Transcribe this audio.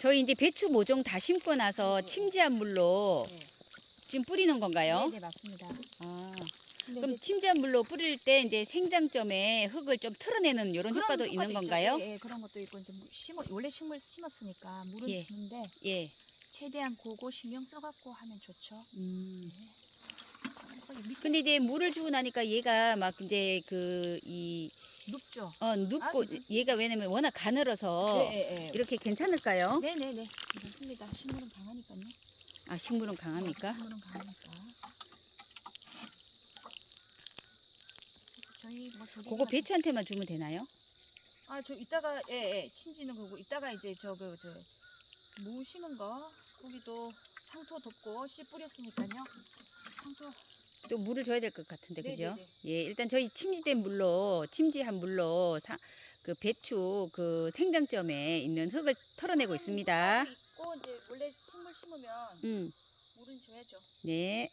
저희 이제 배추 모종 다 심고 나서 네. 침지한 물로 네. 지금 뿌리는 건가요? 네, 네, 맞습니다. 아, 그럼 이제 침지한 물로 뿌릴 때 이제 생장점에 흙을 좀 털어내는 이런 효과도 있는 있죠. 건가요? 예, 예, 그런 것도 있고 이제 뭐 심어 원래 식물 심었으니까 물은 예. 주는데 예. 최대한 그거 신경 써갖고 하면 좋죠. 음. 밑에 근데 이제 물을 주고 나니까 얘가 막 이제 그 이 눕죠. 어, 눕고 아. 얘가 왜냐면 워낙 가늘어서 네, 네, 네. 이렇게 괜찮을까요? 네, 네, 네. 괜찮습니다. 식물은 강하니까요. 아 식물은 강합니까? 식물은 강하니까. 저희 뭐 저기 그거 배추한테만 주면 되나요? 아, 저 이따가 예, 예, 침지는 거고 이따가 이제 저그 저 무 심은 거 거기도 상토 덮고 씨 뿌렸으니까요. 상토 또 물을 줘야 될 것 같은데 그죠? 네네네. 예, 일단 저희 침지된 물로 침지한 물로 사, 그 배추 그 생장점에 있는 흙을 털어내고 있습니다. 있고 이제 원래 식물 심으면 음, 물은 줘야죠. 네.